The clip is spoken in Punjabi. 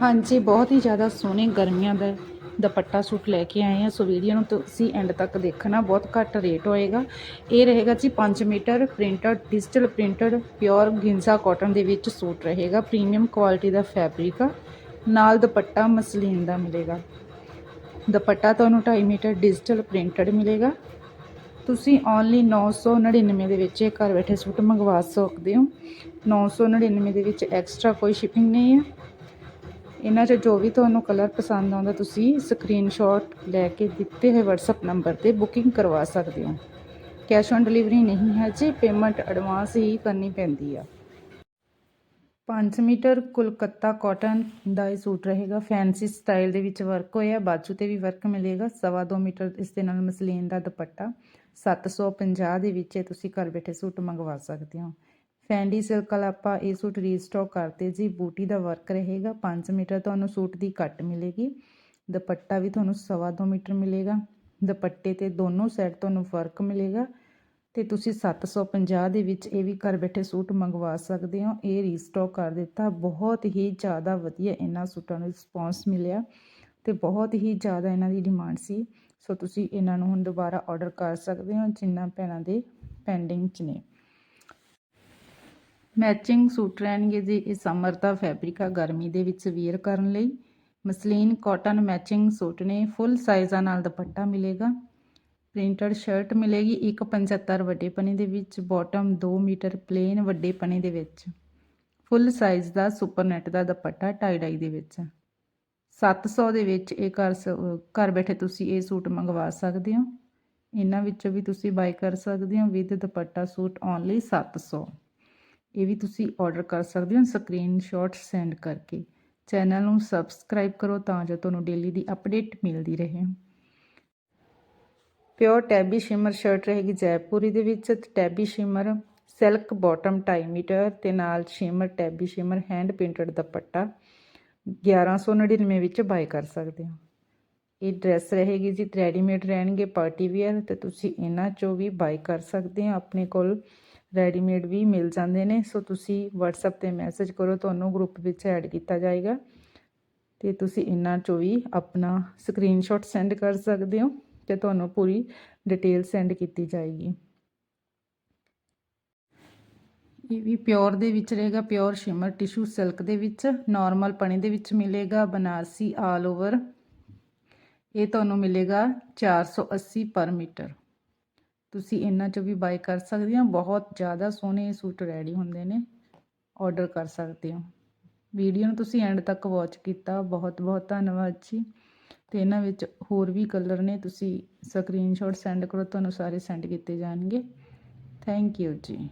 ਹਾਂਜੀ, ਬਹੁਤ ਹੀ ਜ਼ਿਆਦਾ ਸੋਹਣੇ ਗਰਮੀਆਂ ਦਾ ਦੁਪੱਟਾ ਸੂਟ ਲੈ ਕੇ ਆਏ ਆ ਸੋ ਵੀਡੀਓ ਨੂੰ ਤੁਸੀਂ ਐਂਡ ਤੱਕ ਦੇਖਣਾ, ਬਹੁਤ ਘੱਟ ਰੇਟ ਹੋਏਗਾ। ਇਹ ਰਹੇਗਾ ਜੀ 5 metre printed digital printed pure Ginza cotton ਦੇ ਵਿੱਚ ਸੂਟ ਰਹੇਗਾ। ਪ੍ਰੀਮੀਅਮ ਕੁਆਲਿਟੀ ਦਾ ਫੈਬਰਿਕ ਆ ਨਾਲ ਦੁਪੱਟਾ ਮਸਲੀਨ ਦਾ ਮਿਲੇਗਾ। ਦੁਪੱਟਾ ਤੁਹਾਨੂੰ 2.5 ਮੀਟਰ ਡਿਜੀਟਲ ਪ੍ਰਿੰਟਡ ਮਿਲੇਗਾ। ਤੁਸੀਂ ਓਨਲੀ 999 ਦੇ ਵਿੱਚ ਇਹ ਘਰ ਬੈਠੇ ਸੂਟ ਮੰਗਵਾ ਸਕਦੇ ਹੋ। 999 ਦੇ ਵਿੱਚ ਐਕਸਟਰਾ ਕੋਈ ਸ਼ਿਪਿੰਗ ਨਹੀਂ ਹੈ। ਇਹਨਾਂ 'ਚ ਜੋ ਵੀ ਤੁਹਾਨੂੰ ਕਲਰ ਪਸੰਦ ਆਉਂਦਾ, ਤੁਸੀਂ ਸਕਰੀਨਸ਼ਾਟ ਲੈ ਕੇ ਦਿੱਤੇ ਹੋਏ WhatsApp ਨੰਬਰ ਤੇ ਬੁਕਿੰਗ ਕਰਵਾ ਸਕਦੇ ਹੋ। ਕੈਸ਼ ਔਨ ਡਿਲੀਵਰੀ ਨਹੀਂ ਹੈ ਜੀ ਪੇਮੈਂਟ ਐਡਵਾਂਸ ਹੀ ਕਰਨੀ ਪੈਂਦੀ ਆ। 5 ਮੀਟਰ ਕੋਲਕਾਤਾ ਕਾਟਨ ਦਾ ਇਹ ਸੂਟ ਰਹੇਗਾ। ਫੈਂਸੀ ਸਟਾਈਲ ਦੇ ਵਿੱਚ ਵਰਕ ਹੋਇਆ, ਬਾਜੂ ਤੇ ਵੀ ਵਰਕ ਮਿਲੇਗਾ। ਸਵਾ ਦੋ ਮੀਟਰ ਇਸ ਦੇ ਨਾਲ ਮਸਲੀਨ ਦਾ ਦੁਪੱਟਾ 750 ਦੇ ਵਿੱਚ ਇਹ ਤੁਸੀਂ ਘਰ ਬੈਠੇ ਸੂਟ ਮੰਗਵਾ ਸਕਦੇ ਹੋ। ਫੈਂਡੀ ਸਿਲਕ ਵਾਲਾ ਆਪਾਂ ਇਹ ਸੂਟ ਰੀਸਟਾਕ ਕਰਤੇ ਜੀ, ਬੂਟੀ ਦਾ ਵਰਕ ਰਹੇਗਾ 5 ਮੀਟਰ ਤੁਹਾਨੂੰ ਸੂਟ ਦੀ ਕੱਟ ਮਿਲੇਗੀ। ਦੁਪੱਟਾ ਵੀ ਤੁਹਾਨੂੰ ਸਵਾ ਦੋ ਮੀਟਰ ਮਿਲੇਗਾ। ਦੁਪੱਟੇ ਤੇ ਦੋਨੋਂ ਸਾਈਡ ਤੁਹਾਨੂੰ ਫ਼ਰਕ ਮਿਲੇਗਾ ਤੇ ਤੁਸੀਂ 750 ਦੇ ਵਿੱਚ ਇਹ ਵੀ ਘਰ ਬੈਠੇ ਸੂਟ ਮੰਗਵਾ ਸਕਦੇ ਹੋ। ਇਹ ਰੀਸਟਾਕ ਕਰ ਦਿੱਤਾ। ਬਹੁਤ ਹੀ ਜ਼ਿਆਦਾ ਵਧੀਆ ਇਹਨਾਂ ਸੂਟਾਂ ਨੂੰ ਰਿਸਪੌਂਸ ਮਿਲਿਆ ਤੇ ਬਹੁਤ ਹੀ ਜ਼ਿਆਦਾ ਇਹਨਾਂ ਦੀ ਡਿਮਾਂਡ ਸੀ। ਸੋ ਤੁਸੀਂ ਇਹਨਾਂ ਨੂੰ ਹੁਣ ਦੁਬਾਰਾ ਆਰਡਰ ਕਰ ਸਕਦੇ ਹੋ, ਜਿੰਨਾ ਭੈਣਾਂ ਦੇ ਪੈਂਡਿੰਗ 'ਚ ਨੇ। ਮੈਚਿੰਗ ਸੂਟ ਰਹਿਣਗੇ ਜੀ। ਇਹ ਸਮਰ ਦਾ ਫੈਬਰਿਕ ਆ, ਗਰਮੀ ਦੇ ਵਿੱਚ ਵੀਅਰ ਕਰਨ ਲਈ। ਮਸਲੀਨ ਕਾਟਨ ਮੈਚਿੰਗ ਸੂਟ ਨੇ ਫੁੱਲ ਸਾਈਜ਼ਾਂ ਨਾਲ ਦੁਪੱਟਾ ਮਿਲੇਗਾ। ਪ੍ਰਿੰਟਡ ਸ਼ਰਟ ਮਿਲੇਗੀ 175 ਵੱਡੇ ਪਨੀ ਦੇ ਵਿੱਚ ਬਾਟਮ 2 ਮੀਟਰ ਪਲੇਨ ਵੱਡੇ ਪਨੀ ਦੇ ਵਿੱਚ। ਫੁੱਲ ਸਾਈਜ਼ ਦਾ ਸੁਪਰ ਨੈਟ ਦਾ ਦੁਪੱਟਾ ਟਾਈ ਡਾਈ ਦੇ ਵਿੱਚ। 700 ਦੇ ਵਿੱਚ ਇਹ ਘਰ ਸ- ਘਰ ਬੈਠੇ ਤੁਸੀਂ ਇਹ ਸੂਟ ਮੰਗਵਾ ਸਕਦੇ ਹੋ। ਇਹਨਾਂ ਵਿੱਚੋਂ ਵੀ ਤੁਸੀਂ ਬਾਈ ਕਰ ਸਕਦੇ ਹੋ। ਵਿਦ ਦੁਪੱਟਾ ਸੂਟ ਓਨਲੀ 700 ਇਹ ਵੀ ਤੁਸੀਂ ਆਰਡਰ ਕਰ ਸਕਦੇ ਹੋ ਸਕਰੀਨਸ਼ਾਟ ਸੈਂਡ ਕਰਕੇ। ਚੈਨਲ ਨੂੰ ਸਬਸਕ੍ਰਾਈਬ ਕਰੋ ਤਾਂ ਜੋ ਤੁਹਾਨੂੰ ਡੇਲੀ ਦੀ ਅਪਡੇਟ ਮਿਲਦੀ ਰਹੇ। ਪਿਓਰ ਟੈਬੀ ਸ਼ਿਮਰ ਸ਼ਰਟ ਰਹੇਗੀ ਜੈਪੁਰੀ ਦੇ ਵਿੱਚ tabby shimmer silk bottom 2.5 metre ਤੇ ਨਾਲ shimmer tabby shimmer hand painted ਦੁਪੱਟਾ। 1199 ਵਿੱਚ ਬਾਈ ਕਰ ਸਕਦੇ ਹੋ। ਇਹ ਡਰੈਸ ਰਹੇਗੀ ਜੀ ਰੈਡੀਮੇਡ ਰਹਿਣਗੇ ਪਾਰਟੀ ਵੇਅਰ ਤੇ ਤੁਸੀਂ ਇਹਨਾਂ ਚੋਂ ਵੀ ਬਾਈ ਕਰ ਸਕਦੇ ਹੋ। ਆਪਣੇ ਕੋਲ ਰੈਡੀਮੇਡ ਵੀ ਮਿਲ ਜਾਂਦੇ ਨੇ, ਸੋ ਤੁਸੀਂ WhatsApp ਤੇ ਮੈਸੇਜ ਕਰੋ, ਤੁਹਾਨੂੰ ਗਰੁੱਪ ਵਿੱਚ ਐਡ ਕੀਤਾ ਜਾਏਗਾ। ਤੇ ਤੁਸੀਂ ਇਹਨਾਂ ਚੋਂ ਵੀ ਆਪਣਾ ਸਕਰੀਨਸ਼ਾਟ ਸੈਂਡ ਕਰ ਸਕਦੇ ਹੋ ਤੇ ਤੁਹਾਨੂੰ ਪੂਰੀ ਡਿਟੇਲ ਸੈਂਡ ਕੀਤੀ ਜਾਏਗੀ। ਇਹ ਵੀ ਪਿਓਰ ਦੇ ਵਿੱਚ ਰਹੇਗਾ ਪਿਓਰ ਸ਼ਿਮਰ ਟਿਸ਼ੂ ਸਿਲਕ ਦੇ ਵਿੱਚ ਨਾਰਮਲ ਪਣੀ ਦੇ ਵਿੱਚ ਮਿਲੇਗਾ, ਬਨਾਰਸੀ ਆਲ ਓਵਰ ਇਹ ਤੁਹਾਨੂੰ ਮਿਲੇਗਾ 480 ਪਰ ਮੀਟਰ ਤੁਸੀਂ ਇਹਨਾਂ ਚੋਂ ਵੀ ਬਾਈ ਕਰ ਸਕਦੇ ਹੋ, ਬਹੁਤ ਜ਼ਿਆਦਾ ਸੋਹਣੇ ਸੂਟ ਰੈਡੀ ਹੁੰਦੇ ਨੇ ਆਰਡਰ ਕਰ ਸਕਦੇ ਹੋ। ਵੀਡੀਓ ਨੂੰ ਤੁਸੀਂ ਐਂਡ ਤੱਕ ਵਾਚ ਕੀਤਾ, ਬਹੁਤ ਬਹੁਤ ਧੰਨਵਾਦ ਜੀ। ਤੇ ਇਹਨਾਂ ਵਿੱਚ ਹੋਰ ਵੀ ਕਲਰ ਨੇ, ਤੁਸੀਂ ਸਕਰੀਨਸ਼ਾਟ ਸੈਂਡ ਕਰੋ, ਤੁਹਾਨੂੰ ਸਾਰੇ ਸੈਂਡ ਕੀਤੇ ਜਾਣਗੇ। ਥੈਂਕ ਯੂ ਜੀ।